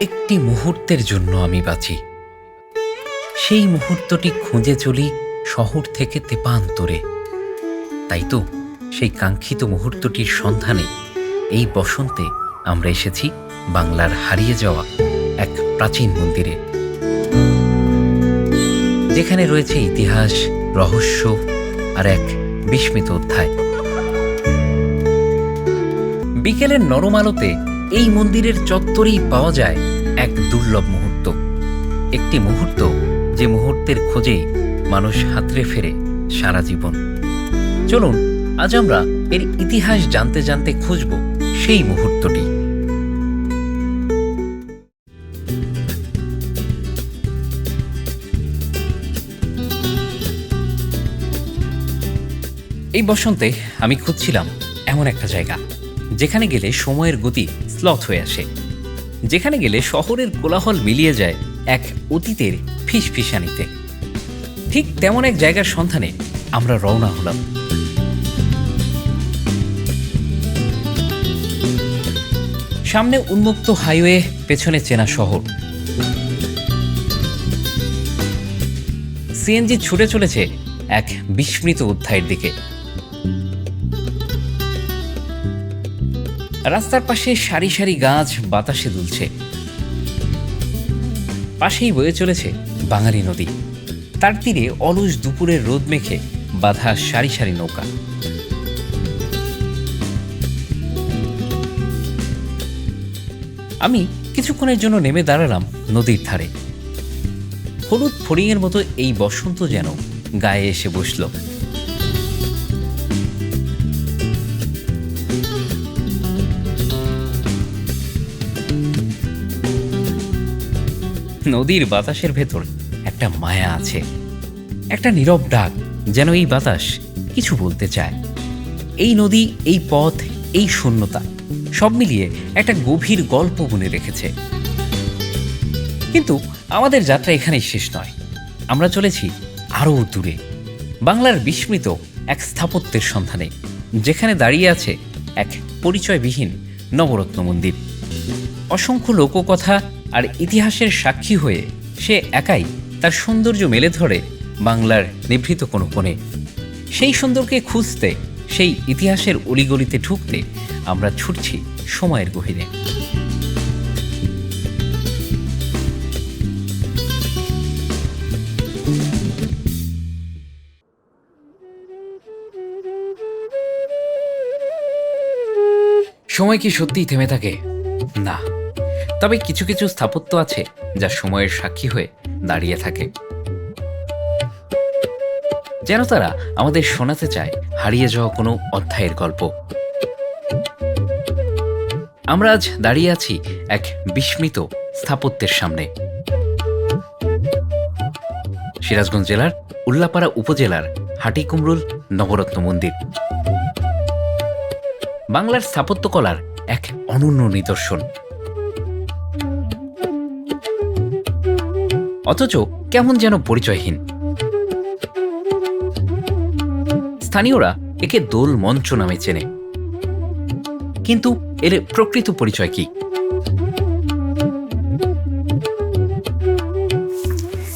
একটি মুহূর্তের জন্য আমি বাঁচি। সেই মুহূর্তটি খুঁজে চলি শহর থেকে তেপান্তরে। তাই তো, সেই কাঙ্ক্ষিত মুহূর্তটির সন্ধানে এই বসন্তে আমরা এসেছি বাংলার হারিয়ে যাওয়া এক প্রাচীন মন্দিরে। যেখানে রয়েছে ইতিহাস, রহস্য আর এক বিস্মিত অধ্যায়। বিকেলের নরম আলোতে এই মন্দিরের চত্বরেই পাওয়া যায় এক দুর্লভ মুহূর্ত। একটি মুহূর্ত যে মুহূর্তের খোঁজে মানুষ হাতড়ে ফেরে সারা জীবন। চলুন, আজ আমরা এর ইতিহাস জানতে জানতে খুঁজব সেই মুহূর্তটি। এই বসন্তে আমি খুঁজছিলাম এমন একটা জায়গা। যেখানে গেলে সময়ের গতি স্লথ হয়ে আসে। যেখানে গেলে শহরের কোলাহল মিলিয়ে যায় এক অতীতের ফিসফিসানিতে। ঠিক তেমন এক জায়গার সন্ধানে আমরা রওনা হলাম। সামনে উন্মুক্ত হাইওয়ে, পেছনে চেনা শহর। সিএনজি ছুটে চলেছে এক বিস্মৃত অধ্যায়ের দিকে। রাস্তার পাশে সারি সারি গাছ বাতাসে দুলছে। পাশেই বয়ে চলেছে বাঙালি নদী। তার তীরে অলস দুপুরের রোদ মেখে বাধা সারি সারি নৌকা। আমি কিছুক্ষণের জন্য নেমে দাঁড়ালাম নদীর ধারে। হলুদ ফড়িংয়ের মতো এই বসন্ত যেন গায়ে এসে বসল। নদীর বাতাসের ভেতর একটা মায়া আছে। একটা নীরব ডাক যেন এই বাতাস কিছু বলতে চায়। এই নদী, এই পথ, এই শূন্যতা সব মিলিয়ে একটা গভীর গল্প বুনে রেখেছে। কিন্তু আমাদের যাত্রা এখানেই শেষ নয়। আমরা চলেছি আরও দূরে, বাংলার বিস্মৃত এক স্থাপত্যের সন্ধানে, যেখানে দাঁড়িয়ে আছে এক পরিচয়বিহীন নবরত্ন মন্দির। অসংখ্য লোককথা আর ইতিহাসের সাক্ষী হয়ে সে একাই তার সৌন্দর্য মেলে ধরে বাংলার নিভৃত কোনো কোণে। সেই সুন্দরকে খুঁজতে, সেই ইতিহাসের অলিগলিতে ঢুকতে আমরা ছুটছি সময়ের গভীরে। সময় কি সত্যিই থেমে থাকে? না। তবে কিছু কিছু স্থাপত্য আছে যা সময়ের সাক্ষী হয়ে দাঁড়িয়ে থাকে। যেন তারা আমাদের শোনাতে চায় হারিয়ে যাওয়া কোনো অধ্যায়ের গল্প। আমরা আজ দাঁড়িয়ে আছি এক বিস্মিত স্থাপত্যের সামনে। সিরাজগঞ্জ জেলার উল্লাপাড়া উপজেলার হাটিকুমরুল নবরত্ন মন্দির। বাংলার স্থাপত্যকলার এক অনন্য নিদর্শন। অথচ কেমন যেন পরিচয়হীন। স্থানীয়রা একে দোল মঞ্চ নামে চেনে। কিন্তু এর প্রকৃত পরিচয় কি?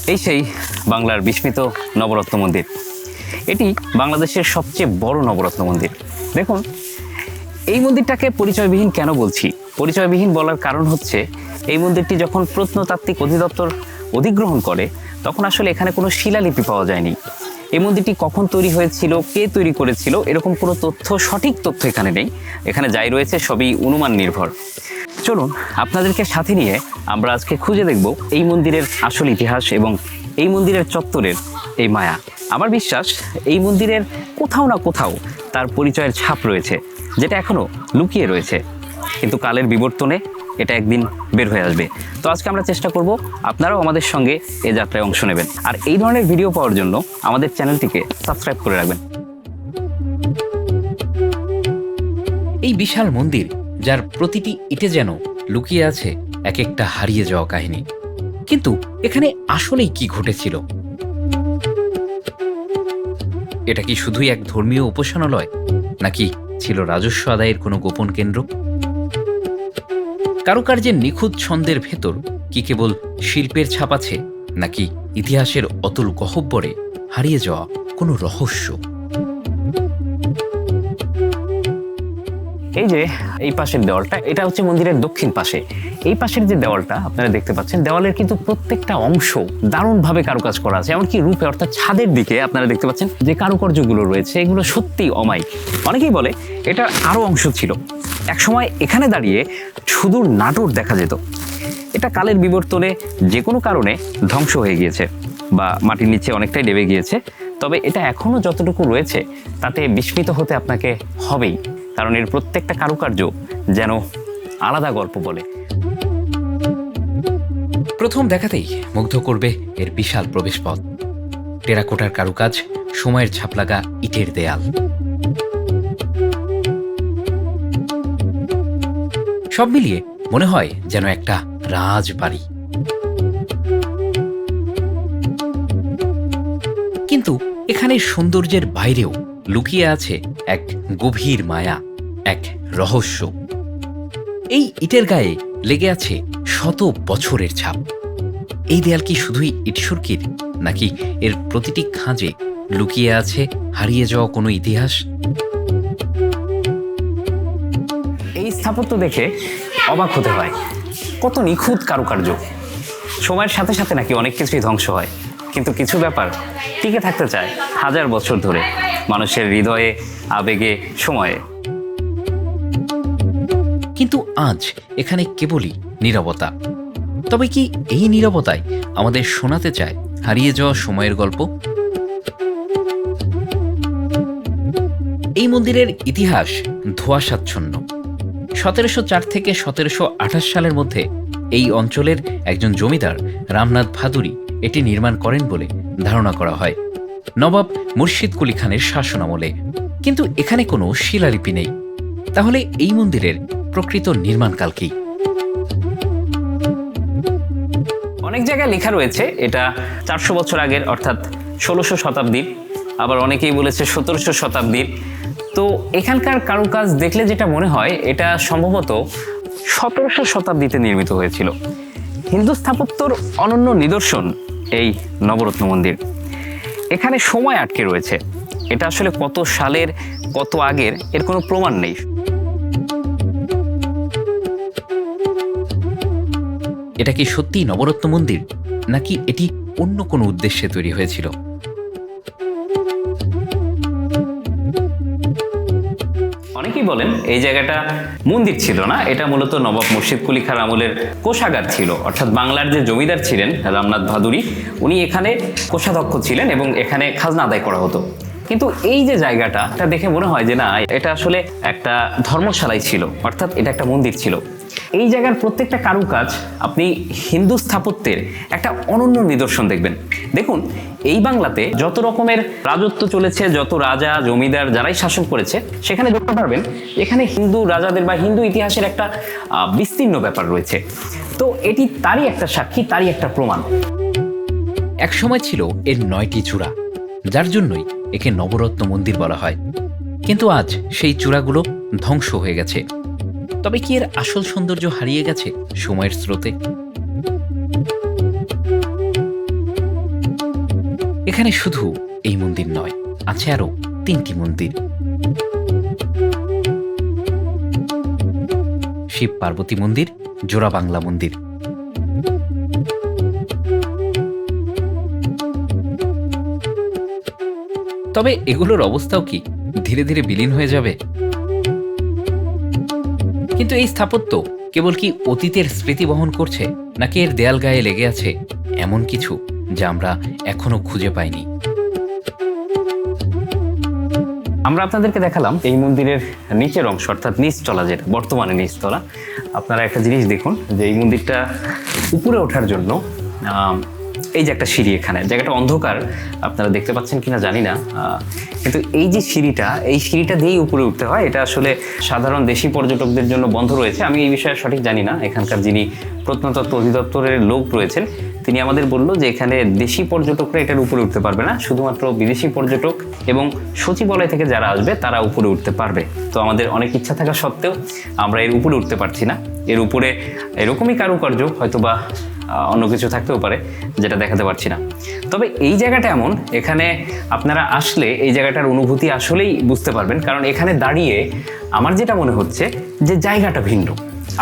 এই সেই বাংলার বিস্মিত নবরত্ন মন্দির। এটি বাংলাদেশের সবচেয়ে বড় নবরত্ন মন্দির। দেখুন, এই মন্দিরটাকে পরিচয়বিহীন কেন বলছি? পরিচয়বিহীন বলার কারণ হচ্ছে, এই মন্দিরটি যখন প্রত্নতাত্ত্বিক অধিদপ্তর অধিগ্রহণ করে, তখন আসলে এখানে কোনো শিলালিপি পাওয়া যায়নি। এই মন্দিরটি কখন তৈরি হয়েছিল, কে তৈরি করেছিল, এরকম কোনো তথ্য, সঠিক তথ্য এখানে নেই। এখানে যাই রয়েছে সবই অনুমান নির্ভর। চলুন, আপনাদেরকে সাথে নিয়ে আমরা আজকে খুঁজে দেখব এই মন্দিরের আসল ইতিহাস এবং এই মন্দিরের চত্বরের এই মায়া। আমার বিশ্বাস, এই মন্দিরের কোথাও না কোথাও তার পরিচয়ের ছাপ রয়েছে, যেটা এখনও লুকিয়ে রয়েছে। কিন্তু কালের বিবর্তনে এটা একদিন বের হয়ে আসবে। তো আজকে আমরা চেষ্টা করব আপনারাও আমাদের সঙ্গে এই যাত্রায় অংশ নেবেন। আর এই ধরনের ভিডিও পাওয়ার জন্য আমাদের চ্যানেলটিকে সাবস্ক্রাইব করে রাখবেন। এই বিশাল মন্দির, যার প্রতিটি ইটে যেন লুকিয়ে আছে এক একটা হারিয়ে যাওয়া কাহিনী। কিন্তু এখানে আসলেই কি ঘটেছিল? এটা কি শুধুই এক ধর্মীয় উপাসনালয়, নাকি ছিল রাজস্ব আদায়ের কোনো গোপন কেন্দ্র? কারুকার্যের নিখুঁত ছন্দের ভেতর কি কেবল শিল্পের ছাপ আছে, নাকি ইতিহাসের অতুল গহব্বরে হারিয়ে যাওয়া কোনো রহস্য? এই যে, এই পাশের দেওয়ালটা, এটা হচ্ছে মন্দিরের দক্ষিণ পাশে। এই পাশের যে দেওয়ালটা, আপনারা দেখতে পাচ্ছেন, দেওয়ালের কিন্তু প্রত্যেকটা অংশ দারুণভাবে কারুকাজ করা আছে, এমনকি রূপে, অর্থাৎ ছাদের দিকে আপনারা দেখতে পাচ্ছেন যে কারুকার্যগুলো রয়েছে, এগুলো সত্যিই অমায়িক। অনেকেই বলে এটার আরও অংশ ছিল। একসময় এখানে দাঁড়িয়ে সুদূর নাটোর দেখা যেত। এটা কালের বিবর্তনে যে কোনো কারণে ধ্বংস হয়ে গিয়েছে বা মাটির নিচে অনেকটাই ডেবে গিয়েছে। তবে এটা এখনও যতটুকু রয়েছে, তাতে বিস্মিত হতে আপনাকে হবেই, কারণ এর প্রত্যেকটা কারুকার্য যেন আলাদা গল্প বলে। প্রথম দেখাতেই মুগ্ধ করবে এর বিশাল প্রবেশপথ। টেরাকোটার কারুকাজ, সময়ের ছাপ লাগা ইটের দেয়াল। সব মিলিয়ে মনে হয় যেন একটা রাজবাড়ি। কিন্তু এখানে সৌন্দর্যের বাইরেও লুকিয়ে আছে এক গভীর মায়া, এক রহস্য। এই ইটের গায়ে লেগে আছে শত বছরের ছাপ। এই দেয়াল কি শুধুই ইটসুরকির, নাকি এর প্রতিটি খাঁজে লুকিয়ে আছে হারিয়ে যাওয়া কোনো ইতিহাস? স্থাপত্য দেখে অবাক হতে হয়, কত নিখুঁত কারুকার্য। সময়ের সাথে সাথে নাকি অনেক কিছুই ধ্বংস হয়, কিন্তু কিছু ব্যাপার টিকে থাকতে চায় হাজার বছর ধরে, মানুষের হৃদয়ে, আবেগে, সময়ে। কিন্তু আজ এখানে কেবলই নীরবতা। তবে কি এই নীরবতায় আমাদের শোনাতে চায় হারিয়ে যাওয়া সময়ের গল্প? এই মন্দিরের ইতিহাস ধোঁয়াশাচ্ছন্ন। সতেরোশো চার থেকে সতেরোশো আঠাশ সালের মধ্যে এই অঞ্চলের একজন জমিদার রামনাথ ভাদুরী এটি নির্মাণ করেন বলে ধারণা করা হয়। নবাব মুর্শিদ কুলি খানের শাসনামলে কিন্তু এখানে কোনো শিলালিপি নেই। তাহলে এই মন্দিরের প্রকৃত নির্মাণকাল কি? অনেক জায়গায় লেখা রয়েছে, এটা চারশো বছর আগের, অর্থাৎ ষোলোশো শতাব্দীর। আবার অনেকেই বলেছে সতেরোশো শতাব্দীর। তো এখানকার কারুকাজ দেখলে যেটা মনে হয়, এটা সম্ভবত সতেরোশো শতাব্দীতে নির্মিত হয়েছিল। হিন্দু স্থাপত্যর অনন্য নিদর্শন এই নবরত্ন মন্দির। এখানে সময় আটকে রয়েছে। এটা আসলে কত সালের, কত আগের, এর কোনো প্রমাণ নেই। এটা কি সত্যি নবরত্ন মন্দির, নাকি এটি অন্য কোনো উদ্দেশ্যে তৈরি হয়েছিল? অনেকেই বলেন? এই জায়গাটা মন্দির ছিল না, এটা মূলত নবাব মুর্শিদ কুলি খার আমলের কোষাগার ছিল। অর্থাৎ বাংলার যে জমিদার ছিলেন রামনাথ ভাদুরী, উনি এখানে কোষাধ্যক্ষ ছিলেন এবং এখানে খাজনা আদায় করা হতো। কিন্তু এই যে জায়গাটা, এটা দেখে মনে হয় যে না, এটা আসলে একটা ধর্মশালাই ছিল। অর্থাৎ এটা একটা মন্দির ছিল। এই জায়গার প্রত্যেকটা কারুকাজ আপনি হিন্দু স্থাপত্যের একটা অনন্য নিদর্শন দেখবেন। দেখুন, এই বাংলাতে যত রকমের রাজত্ব চলেছে, যত রাজা, জমিদার যারাই শাসন করেছে, সেখানে দেখতে পারবেন এখানে হিন্দু রাজাদের বা হিন্দু ইতিহাসের একটা বিস্তীর্ণ ব্যাপার রয়েছে। তো এটি তারই একটা সাক্ষী, তারই একটা প্রমাণ। এক সময় ছিল এর নয়টি চূড়া, যার জন্যই একে নবরত্ন মন্দির বলা হয়। কিন্তু আজ সেই চূড়াগুলো ধ্বংস হয়ে গেছে। তবে কি এর আসল সৌন্দর্য হারিয়ে গেছে সময়ের স্রোতে? এখানে শুধু এই মন্দির নয়, আছে আরও তিনটি মন্দির। শিব পার্বতী মন্দির, জোড়া বাংলা মন্দির। তবে এগুলোর অবস্থাও কি ধীরে ধীরে বিলীন হয়ে যাবে? কিন্তু এই স্থাপত্য কেবল কি অতীতের স্মৃতি বহন করছে, নাকি এর দেয়াল গায়ে লেগে আছে এমন কিছু যা আমরা এখনও খুঁজে পাইনি? আমরা আপনাদেরকে দেখালাম এই মন্দিরের নিচের অংশ, অর্থাৎ নিচতলা যেটা, বর্তমানে নিচতলা। আপনারা একটা জিনিস দেখুন, যে এই মন্দিরটা উপরে ওঠার জন্য এই যে একটা সিঁড়ি এখানে, জায়গাটা অন্ধকার, আপনারা দেখতে পাচ্ছেন কিনা জানি না কিন্তু এই যে সিঁড়িটা, এই সিঁড়িটা দিয়েই উপরে উঠতে হয়, এটা আসলে সাধারণ দেশি পর্যটকদের জন্য বন্ধ রয়েছে, আমি এই বিষয়ে সঠিক জানি না, এখানকার যিনি প্রত্নতত্ত্ব অধিদপ্তরের লোক রয়েছেন তিনি আমাদের বলল যে এখানে দেশি পর্যটকরা এটার উপরে উঠতে পারবে না, শুধুমাত্র বিদেশি পর্যটক এবং সচিবালয় থেকে যারা আসবে তারা উপরে উঠতে পারবে। তো আমাদের অনেক ইচ্ছা থাকা সত্ত্বেও আমরা এর উপরে উঠতে পারছি না। এর উপরে এরকমই কারুকার্য হয়তো বা অন্য কিছু থাকতেও পারে যেটা দেখাতে পারছি না। তবে এই জায়গাটা এমন, এখানে আপনারা আসলে এই জায়গাটার অনুভূতি আসলেই বুঝতে পারবেন। কারণ এখানে দাঁড়িয়ে আমার যেটা মনে হচ্ছে যে জায়গাটা ভিন্ন।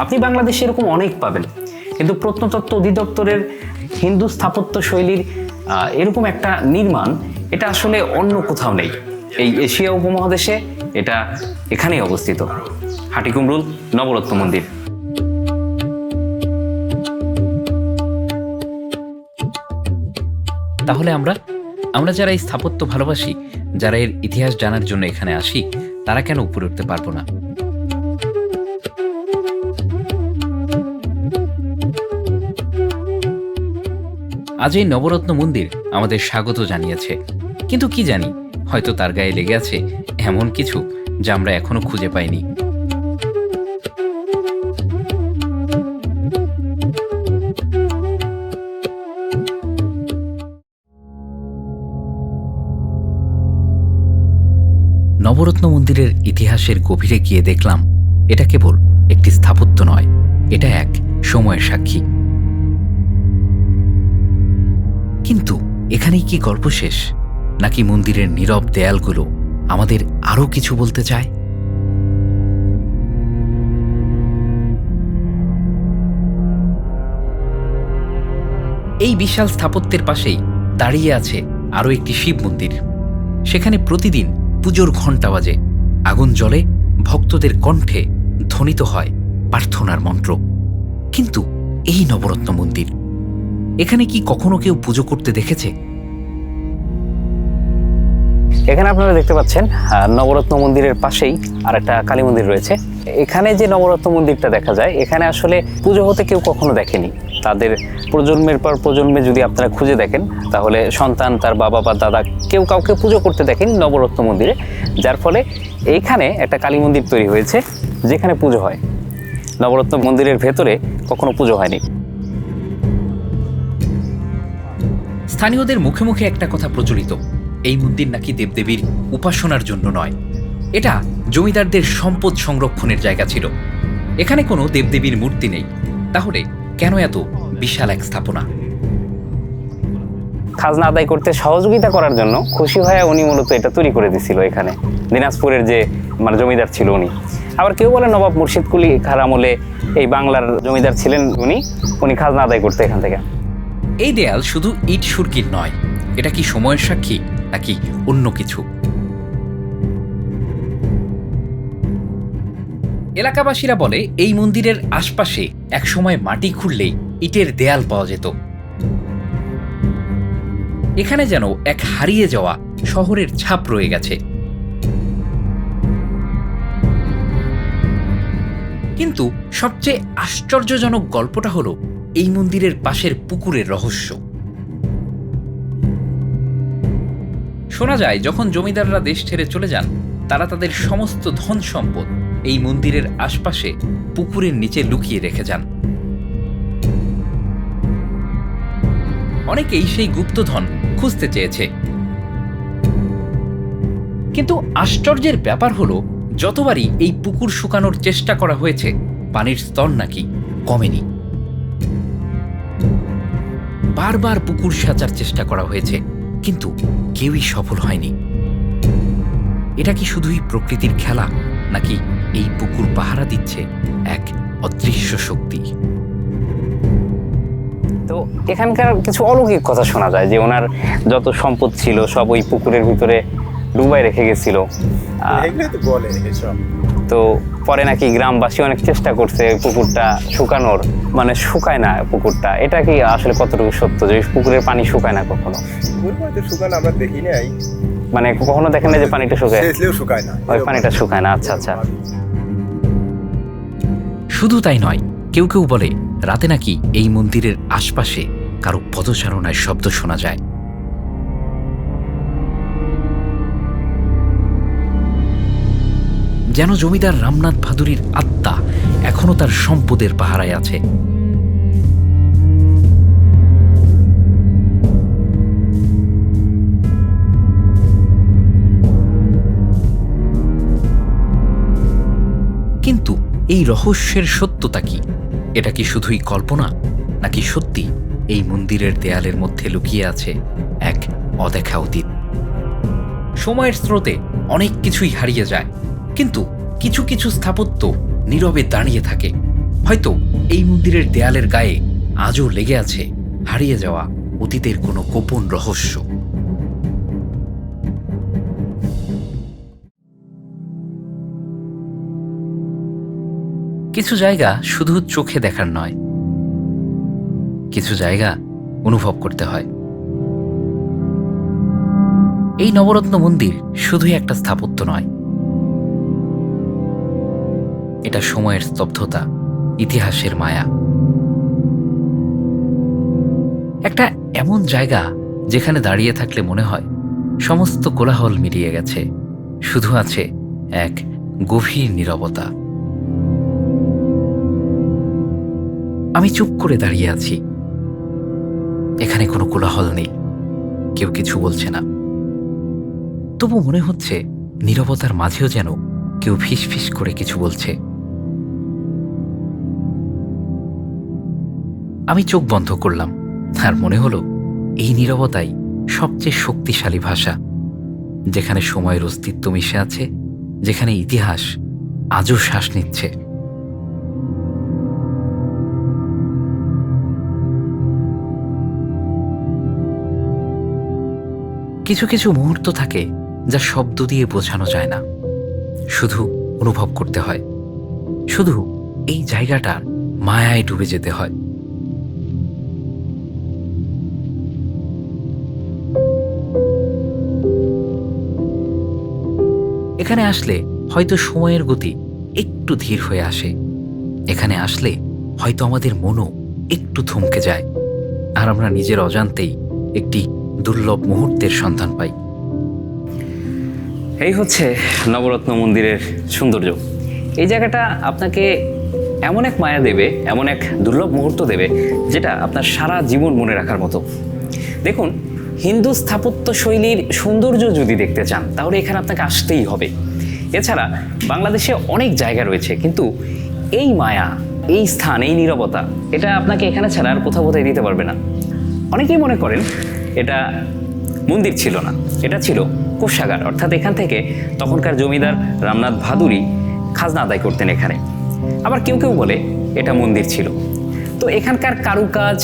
আপনি বাংলাদেশে এরকম অনেক পাবেন। কিন্তু প্রত্নতত্ত্ব অধিদপ্তরের হিন্দু স্থাপত্য শৈলীর এরকম একটা নির্মাণ, এটা আসলে অন্য কোথাও নেই। এই এশিয়া উপমহাদেশে এটা এখানেই অবস্থিত। হাটিকুমরুল নবরত্ন মন্দির। তাহলে আমরা আমরা যারা এই স্থাপত্য ভালোবাসি, যারা এর ইতিহাস জানার জন্য এখানে আসি, তারা কেন উপরে উঠতে পারব না? আজ এই নবরত্ন মন্দির আমাদের স্বাগত জানিয়েছে। কিন্তু কি জানি, হয়তো তার গায়ে লেগে আছে এমন কিছু যা আমরা এখনও খুঁজে পাইনি। নবরত্ন মন্দিরের ইতিহাসের গভীরে গিয়ে দেখলাম, এটা কেবল একটি স্থাপত্য নয়, এটা এক সময়ের সাক্ষী। কিন্তু এখানেই কি গল্প শেষ? নাকি মন্দিরের নীরব দেয়ালগুলো আমাদের আরও কিছু বলতে চায়? এই বিশাল স্থাপত্যের পাশেই দাঁড়িয়ে আছে আরও একটি শিব মন্দির। সেখানে প্রতিদিন পুজোর ঘণ্টা বাজে আগুন জলে ভক্তদের কণ্ঠে ধ্বনিত হয় প্রার্থনার মন্ত্র। কিন্তু এই নবরত্ন মন্দির এখানে কি কখনো কেউ পুজো করতে দেখেছে? এখানে আপনারা দেখতে পাচ্ছেন নবরত্ন মন্দিরের পাশেই আর একটা কালী মন্দির রয়েছে। এখানে যে নবরত্ন মন্দিরটা দেখা যায়, এখানে আসলে পুজো হতে কেউ কখনো দেখেনি। তাদের প্রজন্মের পর প্রজন্মে যদি আপনারা খুঁজে দেখেন, তাহলে সন্তান তার বাবা বা দাদা কেউ কাউকে পুজো করতে দেখেন নবরত্ন মন্দিরে। যার ফলে এইখানে একটা কালী মন্দির তৈরি হয়েছে, যেখানে পুজো হয়। নবরত্ন মন্দিরের ভেতরে কখনো পুজো হয়নি। স্থানীয়দের মুখে মুখে একটা কথা প্রচলিত, এই মন্দির নাকি দেবদেবীর উপাসনার জন্য নয়। এটা জমিদারদের সম্পদ সংরক্ষণের জায়গা ছিল। এখানে কোনো দেবদেবীর মূর্তি নেই। তাহলে কেন এত বিশাল এক স্থাপনা? খাজনা আদায় করতে সহযোগিতা করার জন্য খুশি হয়ে উনি মূলত এটা তৈরি করে দিছিল এখানে। দিনাজপুরের যে মানে জমিদার ছিল উনি। আবার কেউ বলে নবাব মুর্শিদ কুলি খার আমলে এই বাংলার জমিদার ছিলেন উনি উনি খাজনা আদায় করতে এখান থেকে। এই দেয়াল শুধু ইট সুরকির নয়, এটা কি সময়ের সাক্ষী, নাকি অন্য কিছু? এলাকাবাসীরা বলে, এই মন্দিরের আশপাশে একসময় মাটি খুঁড়লেই ইটের দেয়াল পাওয়া যেত। এখানে যেন এক হারিয়ে যাওয়া শহরের ছাপ রয়ে গেছে। কিন্তু সবচেয়ে আশ্চর্যজনক গল্পটা হলো এই মন্দিরের পাশের পুকুরের রহস্য। শোনা যায়, যখন জমিদাররা দেশ ছেড়ে চলে যান, তারা তাদের সমস্ত ধন সম্পদ এই মন্দিরের আশপাশে পুকুরের নিচে লুকিয়ে রেখে যান। অনেকেই সেই গুপ্তধন খুঁজতে চেয়েছে। কিন্তু আশ্চর্যের ব্যাপার হলো, যতবারই এই পুকুর শুকানোর চেষ্টা করা হয়েছে, পানির স্তর নাকি কমেনি। বারবার পুকুর সাজার চেষ্টা করা হয়েছে কিন্তু কেউই সফল হয়নি। এটা কি শুধুই প্রকৃতির খেলা নাকি এই পুকুর পাহারা দিচ্ছে এক অদৃশ্য শক্তি? তো এখানকার কিছু অলৌকিক কথা শোনা যায় যে ওনার যত সম্পদ ছিল সব ওই পুকুরের ভিতরে ডুবাই রেখে গেছিল। বলে এসব। তো পরে নাকি গ্রামবাসী অনেক চেষ্টা করছে পুকুরটা শুকানোর। মানে শুকায় না পুকুরটা। এটা কি আসলে কতটুকু সত্য যে পুকুরের পানি শুকায় না কখনো? পুকুর শুকান আমরা দেখি নাই। মানে কখনো দেখেন না যে পানিটা শুকায়? শুকায় না। ওই পানিটা শুকায় না আচ্ছা আচ্ছা। শুধু তাই নয় কেউ কেউ বলে রাতে নাকি এই মন্দিরের আশপাশে কারও পদচারণায় শব্দ শোনা যায়। যেন জমিদার রামনাথ ভাদুরীর আত্মা এখনও তার সম্পদের পাহারায় আছে। কিন্তু এই রহস্যের সত্যতা কি? এটা কি শুধুই কল্পনা, নাকি সত্যি এই মন্দিরের দেয়ালের মধ্যে লুকিয়ে আছে এক অদেখা অতীত? সময়ের স্রোতে অনেক কিছুই হারিয়ে যায় কিন্তু কিছু কিছু স্থাপত্য নীরবে দাঁড়িয়ে থাকে। হয়তো এই মন্দিরের দেয়ালের গায়ে আজও লেগে আছে হারিয়ে যাওয়া অতীতের কোনো গোপন রহস্য। কিছু জায়গা শুধু চোখে দেখার নয়। কিছু জায়গা অনুভব করতে হয়। এই নবরত্ন মন্দির শুধুই একটা স্থাপত্য নয় এটা সময়ের স্তব্ধতা, ইতিহাসের মায়া। একটা এমন জায়গা যেখানে দাঁড়িয়ে থাকলে মনে হয় সমস্ত কোলাহল মিলিয়ে গেছে, শুধু আছে এক গভীর নীরবতা। আমি চুপ করে দাঁড়িয়ে আছি। এখানে কোনো কোলাহল নেই, কেউ কিছু বলছে না। তবু মনে হচ্ছে নীরবতার মাঝেও যেন কেউ ফিস ফিস করে কিছু বলছে। আমি চোখ বন্ধ করলাম, আর মনে হলো এই নীরবতাই সবচেয়ে শক্তিশালী ভাষা, যেখানে সময়ের অস্তিত্ব মিশে আছে, যেখানে ইতিহাস আজও শ্বাস নিচ্ছে। কিছু কিছু মুহূর্ত থাকে যা শব্দ দিয়ে বোঝানো যায় না। শুধু অনুভব করতে হয়। শুধু এই জায়গাটার মায়ায় ডুবে যেতে হয়। এখানে আসলে হয়তো সময়ের গতি একটু ধীর হয়ে আসে। এখানে আসলে হয়তো আমাদের মনও একটু থমকে যায়। আর আমরা নিজের অজান্তেই একটি দুর্লভ মুহূর্তের সন্ধান পাই। এই হচ্ছে নবরত্ন মন্দিরের সৌন্দর্য। এই জায়গাটা আপনাকে এমন এক মায়া দেবে, এমন এক দুর্লভ মুহূর্ত দেবে, যেটা আপনার সারা জীবন মনে রাখার মতো। দেখুন হিন্দু স্থাপত্য শৈলীর সৌন্দর্য যদি দেখতে চান, তাহলে এখানে আপনাকে আসতেই হবে। এছাড়া বাংলাদেশে অনেক জায়গা রয়েছে, কিন্তু এই মায়া, এই স্থান, এই নীরবতা, এটা আপনাকে এখানে ছাড়া আর কোথাও কোথায় দিতে পারবে না। অনেকেই মনে করেন এটা মন্দির ছিল না, এটা ছিল কোষাগার। অর্থাৎ এখান থেকে তখনকার জমিদার রামনাথ ভাদুরী খাজনা আদায় করতেন এখানে। আবার কেউ কেউ বলে এটা মন্দির ছিল। তো এখানকার কারুকাজ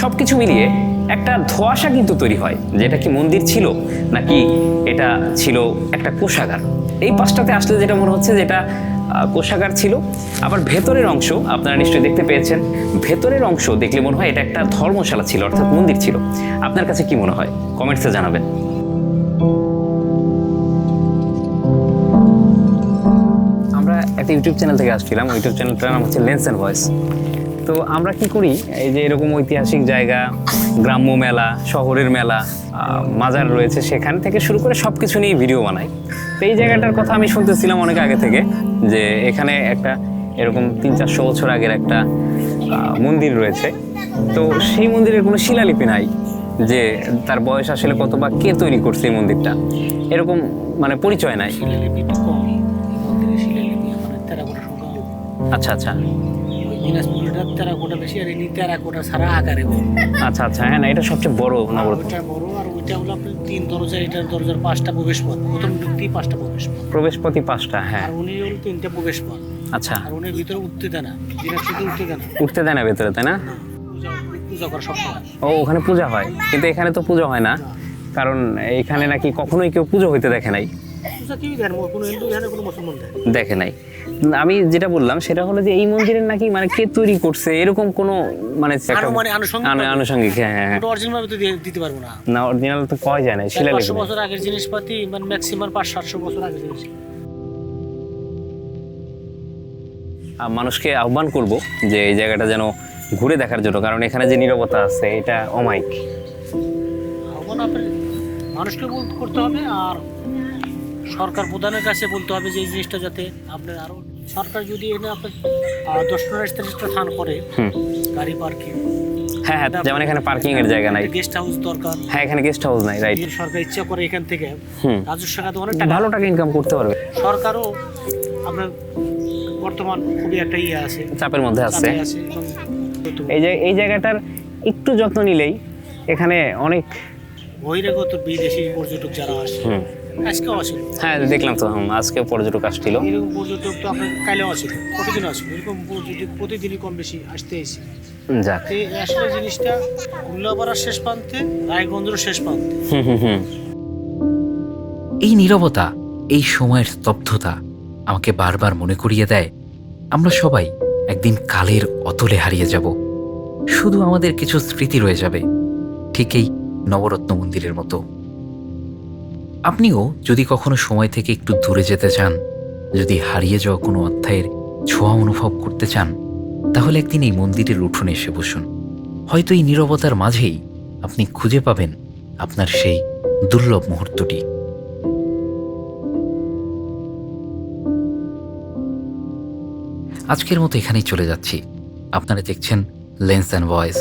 সব কিছু মিলিয়ে একটা ধোঁয়াশা কিন্তু তৈরি হয়। যে এটা কি মন্দির ছিল, নাকি এটা ছিল একটা কোষাগার? এই পাশটাতে আসলে যেটা মনে হচ্ছে যেটা কোষাগার ছিল। আবার ভেতরের অংশ আপনারা নিশ্চয়ই দেখতে পেয়েছেন। ভেতরের অংশ দেখলে মনে হয় এটা একটা ধর্মশালা ছিল, অর্থাৎ মন্দির ছিল। আপনার কাছে কি মনে হয়? কমেন্টসে জানাবেন। আমরা একটা ইউটিউব চ্যানেল থেকে আসছিলাম। ইউটিউব চ্যানেলটার নাম হচ্ছে লেন্স অ্যান্ড ভয়েস তো আমরা কি করি? এই যে এরকম ঐতিহাসিক জায়গা গ্রাম্য মেলা শহরের মেলা মাজার রয়েছে সেখান থেকে শুরু করে সব কিছু নিয়ে ভিডিও বানাই। তো এই জায়গাটার কথা আমি শুনতেছিলাম অনেক আগে থেকে যে এখানে একটা এরকম তিন চারশো বছর আগের একটা মন্দির রয়েছে। তো সেই মন্দিরের কোনো শিলালিপি নাই যে তার বয়স আসলে কত বা কে তৈরি করছে এই মন্দিরটা। এরকম মানে পরিচয় নাই। আচ্ছা আচ্ছা। ওই দিনাজপুরের টেরাকোটা বেশি আর এমনি টেরাকোটা ছাড়া আকারে বড় আচ্ছা আচ্ছা হ্যাঁ না এটা সবচেয়ে বড় ওইটা বড় আর ওইটা হলো আপনার তিন দরজা এটার দরজার পাঁচটা প্রবেশ পথ প্রথম ঢুকতেই পাঁচটা প্রবেশ পথ প্রবেশপথি পাঁচটা হ্যাঁ। আর উনি হলো তিনটা প্রবেশ পথ আচ্ছা। আর উনি ভিতরে উঠতে দেয় না দিনাজপুরে উঠতে দেয় না। উঠতে দেয় না ভেতরে তাই না? পূজা ও ওখানে পূজা হয় কিন্তু এখানে তো পুজো হয় না কারণ এখানে নাকি কখনোই কেউ পুজো হইতে দেখে নাই। দেখে নাই। আমি যেটা বললাম সেটা হলো যে এই মন্দিরের নাকি মানে কে তৈরি করছে? এরকম কোনো মানে আনুষঙ্গিক হ্যাঁ হ্যাঁ অরিজিনাল ভাবে তো দিতে পারব না। না অরিজিনাল তো কয় যায় না চার শিলালিপি বছর আগের জিনিসপাতি মানে ম্যাক্সিমাম পাঁচ সাতশো বছর আগের জিনিস। মানুষকে আহ্বান করব যে এই জায়গাটা যেন ঘুরে দেখার জন্য কারণ এখানে যে নীরবতা আছে এটা অমাইক মানুষকে করতে হবে আর সরকার প্রধানের কাছে বলতে হবে যে এই জিনিসটা যাতে আপনার আরও সরকার যদি এনে আপনার দর্শনার্থী রাস্তা স্থান করে গাড়ি পার্কিং। হ্যাঁ হ্যাঁ যেমন এখানে পার্কিং এর জায়গা নাই। গেস্ট হাউস দরকার। হ্যাঁ এখানে গেস্ট হাউস নাই রাইট সরকার ইচ্ছা করে এখান থেকে রাজস্ব খাতে অনেক টাকা ভালো টাকা ইনকাম করতে পারবে। সরকারও আপনার বর্তমান খুবই একটা ইয়ে আছে। চাপের মধ্যে আছে। এই যে এই জায়গাটার একটু যত্ন নিলেই এখানে অনেক বহিরাগত বিদেশি পর্যটক যারা আসে হুম আজকেও আসে হ্যাঁ দেখলাম তো আজকে পর্যটক আসছিল। এরকম পর্যটক তো আপনার কালেও আছে প্রতিদিন আসে এরকম পর্যটক প্রতিদিনই কম বেশি আসতে এসে। যাক। এই আসলে জিনিসটা উল্লাপাড়ার শেষ প্রান্তে রায়গঞ্জের শেষ প্রান্তে। হুম হুম হুম। এই নীরবতা এই সময়ের স্তব্ধতা আমাকে বারবার মনে করিয়ে দেয় আমরা সবাই একদিন কালের অতলে হারিয়ে যাব। শুধু আমাদের কিছু স্মৃতি রয়ে যাবে ঠিক এই নবরত্ন মন্দিরের মতো। আপনিও যদি কখনো সময় থেকে একটু দূরে যেতে চান, যদি হারিয়ে যাওয়া কোনো অধ্যায়ের ছোঁয়া অনুভব করতে চান, তাহলে একদিন এই মন্দিরের উঠোনে এসে বসুন। হয়তো এই নীরবতার মাঝেই আপনি খুঁজে পাবেন আপনার সেই দুর্লভ মুহূর্তটি। আজকের মতো এখানেই চলে যাচ্ছি। আপনারা দেখছেন লেন্স অ্যান্ড ভয়েস।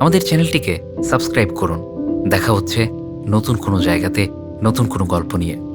আমাদের চ্যানেলটিকে সাবস্ক্রাইব করুন। দেখা হচ্ছে নতুন কোনো জায়গাতে নতুন কোনো গল্প নিয়ে।